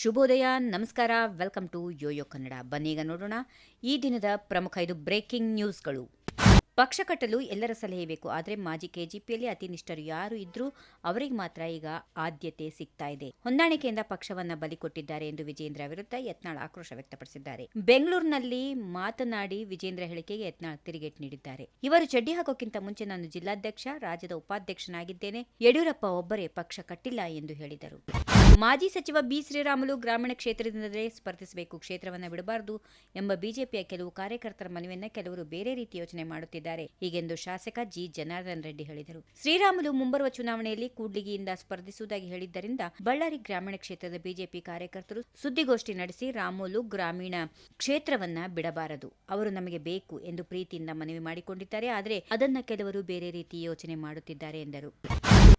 ಶುಭೋದಯ, ನಮಸ್ಕಾರ, welcome to Yoyo Kannada. ಬನ್ನೀಗ ನೋಡೋಣ ಈ ದಿನದ ಪ್ರಮುಖ ಐದು ಬ್ರೇಕಿಂಗ್ ನ್ಯೂಸ್ಗಳು. ಪಕ್ಷ ಕಟ್ಟಲು ಎಲ್ಲರ ಸಲಹೆ ಬೇಕು, ಆದರೆ ಮಾಜಿ ಕೆಜಿಪಿಯಲ್ಲಿ ಅತಿ ನಿಷ್ಠರು ಯಾರು ಇದ್ರೂ ಅವರಿಗೆ ಮಾತ್ರ ಈಗ ಆದ್ಯತೆ ಸಿಗ್ತಾ ಇದೆ. ಹೊಂದಾಣಿಕೆಯಿಂದ ಪಕ್ಷವನ್ನ ಬಲಿ ಕೊಟ್ಟಿದ್ದಾರೆ ಎಂದು ವಿಜೇಂದ್ರ ವಿರುದ್ಧ ಯತ್ನಾಳ್ ಆಕ್ರೋಶ ವ್ಯಕ್ತಪಡಿಸಿದ್ದಾರೆ. ಬೆಂಗಳೂರಿನಲ್ಲಿ ಮಾತನಾಡಿ ವಿಜೇಂದ್ರ ಹೇಳಿಕೆಗೆ ಯತ್ನಾಳ್ ತಿರುಗೇಟು ನೀಡಿದ್ದಾರೆ. ಇವರು ಚಡ್ಡಿ ಹಾಕೋಕ್ಕಿಂತ ಮುಂಚೆ ನಾನು ಜಿಲ್ಲಾಧ್ಯಕ್ಷ, ರಾಜ್ಯದ ಉಪಾಧ್ಯಕ್ಷನಾಗಿದ್ದೇನೆ. ಯಡಿಯೂರಪ್ಪ ಒಬ್ಬರೇ ಪಕ್ಷ ಕಟ್ಟಿಲ್ಲ ಎಂದು ಹೇಳಿದರು. ಮಾಜಿ ಸಚಿವ ಬಿ ಶ್ರೀರಾಮುಲು ಗ್ರಾಮೀಣ ಕ್ಷೇತ್ರದಿಂದಲೇ ಸ್ಪರ್ಧಿಸಬೇಕು, ಕ್ಷೇತ್ರವನ್ನು ಬಿಡಬಾರದು ಎಂಬ ಬಿಜೆಪಿಯ ಕೆಲವು ಕಾರ್ಯಕರ್ತರ ಮನವಿಯನ್ನ ಕೆಲವರು ಬೇರೆ ರೀತಿ ಯೋಚನೆ ಮಾಡುತ್ತಿದ್ದಾರೆ ಹೀಗೆಂದು ಶಾಸಕ ಜಿ ಜನಾರ್ದನ್ ರೆಡ್ಡಿ ಹೇಳಿದರು. ಶ್ರೀರಾಮುಲು ಮುಂಬರುವ ಚುನಾವಣೆಯಲ್ಲಿ ಕೂಡ್ಲಿಗಿಯಿಂದ ಸ್ಪರ್ಧಿಸುವುದಾಗಿ ಹೇಳಿದ್ದರಿಂದ ಬಳ್ಳಾರಿ ಗ್ರಾಮೀಣ ಕ್ಷೇತ್ರದ ಬಿಜೆಪಿ ಕಾರ್ಯಕರ್ತರು ಸುದ್ದಿಗೋಷ್ಠಿ ನಡೆಸಿ ರಾಮುಲು ಗ್ರಾಮೀಣ ಕ್ಷೇತ್ರವನ್ನ ಬಿಡಬಾರದು, ಅವರು ನಮಗೆ ಬೇಕು ಎಂದು ಪ್ರೀತಿಯಿಂದ ಮನವಿ ಮಾಡಿಕೊಂಡಿದ್ದಾರೆ, ಆದರೆ ಅದನ್ನ ಕೆಲವರು ಬೇರೆ ರೀತಿ ಯೋಚನೆ ಮಾಡುತ್ತಿದ್ದಾರೆ ಎಂದರು.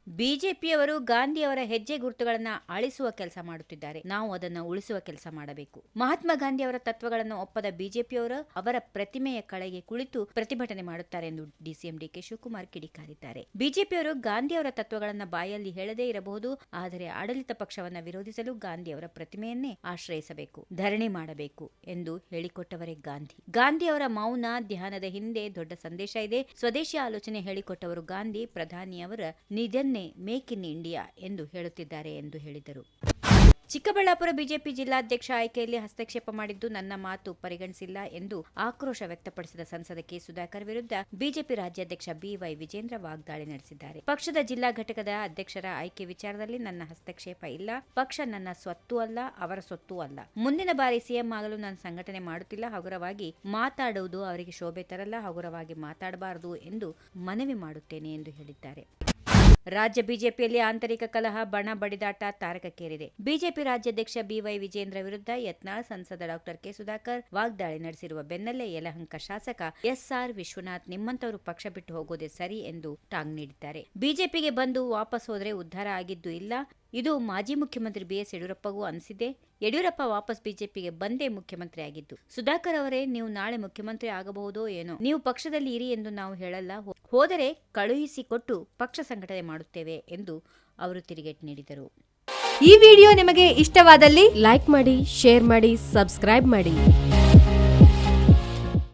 ಬಿಜೆಪಿಯವರು ಗಾಂಧಿಯವರ ಹೆಜ್ಜೆ ಗುರುತುಗಳನ್ನು ಅಳಿಸುವ ಕೆಲಸ ಮಾಡುತ್ತಿದ್ದಾರೆ. ನಾವು ಅದನ್ನು ಉಳಿಸುವ ಕೆಲಸ ಮಾಡಬೇಕು. ಮಹಾತ್ಮ ಗಾಂಧಿ ಅವರ ತತ್ವಗಳನ್ನು ಒಪ್ಪದ ಬಿಜೆಪಿಯವರು ಅವರ ಪ್ರತಿಮೆಯ ಕಳೆಗೆ ಕುಳಿತು ಪ್ರತಿಭಟನೆ ಮಾಡುತ್ತಾರೆ ಎಂದು ಡಿಸಿಎಂ ಡಿಕೆ ಶಿವಕುಮಾರ್ ಕಿಡಿಕಾರಿದ್ದಾರೆ. ಬಿಜೆಪಿಯವರು ಗಾಂಧಿಯವರ ತತ್ವಗಳನ್ನು ಬಾಯಲ್ಲಿ ಹೇಳದೇ ಇರಬಹುದು, ಆದರೆ ಆಡಳಿತ ಪಕ್ಷವನ್ನ ವಿರೋಧಿಸಲು ಗಾಂಧಿಯವರ ಪ್ರತಿಮೆಯನ್ನೇ ಆಶ್ರಯಿಸಬೇಕು, ಧರಣಿ ಮಾಡಬೇಕು ಎಂದು ಹೇಳಿಕೊಟ್ಟವರೇ ಗಾಂಧಿ. ಗಾಂಧಿಯವರ ಮೌನ ಧ್ಯಾನದ ಹಿಂದೆ ದೊಡ್ಡ ಸಂದೇಶ ಇದೆ. ಸ್ವದೇಶಿ ಆಲೋಚನೆ ಹೇಳಿಕೊಟ್ಟವರು ಗಾಂಧಿ ಪ್ರಧಾನಿಯವರ ನಿಧನ್ನೇ ಮೇಕ್ ಇನ್ ಇಂಡಿಯಾ ಎಂದು ಹೇಳುತ್ತಿದ್ದಾರೆ ಎಂದು ಹೇಳಿದರು. ಚಿಕ್ಕಬಳ್ಳಾಪುರ ಬಿಜೆಪಿ ಜಿಲ್ಲಾಧ್ಯಕ್ಷ ಆಯ್ಕೆಯಲ್ಲಿ ಹಸ್ತಕ್ಷೇಪ ಮಾಡಿದ್ದು ನನ್ನ ಮಾತು ಪರಿಗಣಿಸಿಲ್ಲ ಎಂದು ಆಕ್ರೋಶ ವ್ಯಕ್ತಪಡಿಸಿದ ಸಂಸದ ಕೆ. ಸುಧಾಕರ್ ವಿರುದ್ಧ ಬಿಜೆಪಿ ರಾಜ್ಯಾಧ್ಯಕ್ಷ ಬಿವೈ ವಿಜೇಂದ್ರ ವಾಗ್ದಾಳಿ ನಡೆಸಿದ್ದಾರೆ. ಪಕ್ಷದ ಜಿಲ್ಲಾ ಘಟಕದ ಅಧ್ಯಕ್ಷರ ಆಯ್ಕೆ ವಿಚಾರದಲ್ಲಿ ನನ್ನ ಹಸ್ತಕ್ಷೇಪ ಇಲ್ಲ. ಪಕ್ಷ ನನ್ನ ಸ್ವತ್ತು ಅಲ್ಲ, ಅವರ ಸ್ವತ್ತು ಅಲ್ಲ. ಮುಂದಿನ ಬಾರಿ ಸಿಎಂ ಆಗಲು ನಾನು ಸಂಘಟನೆ ಮಾಡುತ್ತಿಲ್ಲ. ಹಗುರವಾಗಿ ಮಾತಾಡುವುದು ಅವರಿಗೆ ಶೋಭೆ ತರಲ್ಲ. ಹಗುರವಾಗಿ ಮಾತಾಡಬಾರದು ಎಂದು ಮನವಿ ಮಾಡುತ್ತೇನೆ ಎಂದು ಹೇಳಿದ್ದಾರೆ. ರಾಜ್ಯ ಬಿಜೆಪಿಯಲ್ಲಿ ಆಂತರಿಕ ಕಲಹ, ಬಣ ಬಡಿದಾಟ ತಾರಕಕ್ಕೇರಿದೆ. ಬಿಜೆಪಿ ರಾಜ್ಯಾಧ್ಯಕ್ಷ ಬಿವೈ ವಿಜೇಂದ್ರ ವಿರುದ್ಧ ಯತ್ನಾಳ್ ಸಂಸದ ಡಾಕ್ಟರ್ ಕೆ ಸುಧಾಕರ್ ವಾಗ್ದಾಳಿ ನಡೆಸಿರುವ ಬೆನ್ನಲ್ಲೇ ಯಲಹಂಕ ಶಾಸಕ ಎಸ್ಆರ್ ವಿಶ್ವನಾಥ್ ನಿಮ್ಮಂತವರು ಪಕ್ಷ ಬಿಟ್ಟು ಹೋಗೋದೇ ಸರಿ ಎಂದು ಟಾಂಗ್ ನೀಡಿದ್ದಾರೆ. ಬಿಜೆಪಿಗೆ ಬಂದು ವಾಪಸ್ ಹೋದರೆ ಉದ್ಧಾರ ಆಗಿದ್ದು ಇಲ್ಲ. ಇದು ಮಾಜಿ ಮುಖ್ಯಮಂತ್ರಿ ಬಿಎಸ್ ಯಡಿಯೂರಪ್ಪಗೂ ಅನಿಸಿದೆ. ಯಡಿಯೂರಪ್ಪ ವಾಪಸ್ ಬಿಜೆಪಿಗೆ ಬಂದೇ ಮುಖ್ಯಮಂತ್ರಿ ಆಗಿದ್ದು. ಸುಧಾಕರ್ ಅವರೇ, ನೀವು ನಾಳೆ ಮುಖ್ಯಮಂತ್ರಿ ಆಗಬಹುದೋ ಏನೋ. ನೀವು ಪಕ್ಷದಲ್ಲಿ ಇರಿ ಎಂದು ನಾವು ಹೇಳಲ್ಲ. ಹೋದರೆ ಕಳುಹಿಸಿಕೊಟ್ಟು ಪಕ್ಷ ಸಂಘಟನೆ ಮಾಡುತ್ತೇವೆ ಎಂದು ಅವರು ತಿರುಗೇಟು ನೀಡಿದರು. ಈ ವಿಡಿಯೋ ನಿಮಗೆ ಇಷ್ಟವಾದಲ್ಲಿ ಲೈಕ್ ಮಾಡಿ, ಶೇರ್ ಮಾಡಿ, ಸಬ್ಸ್ಕ್ರೈಬ್ ಮಾಡಿ.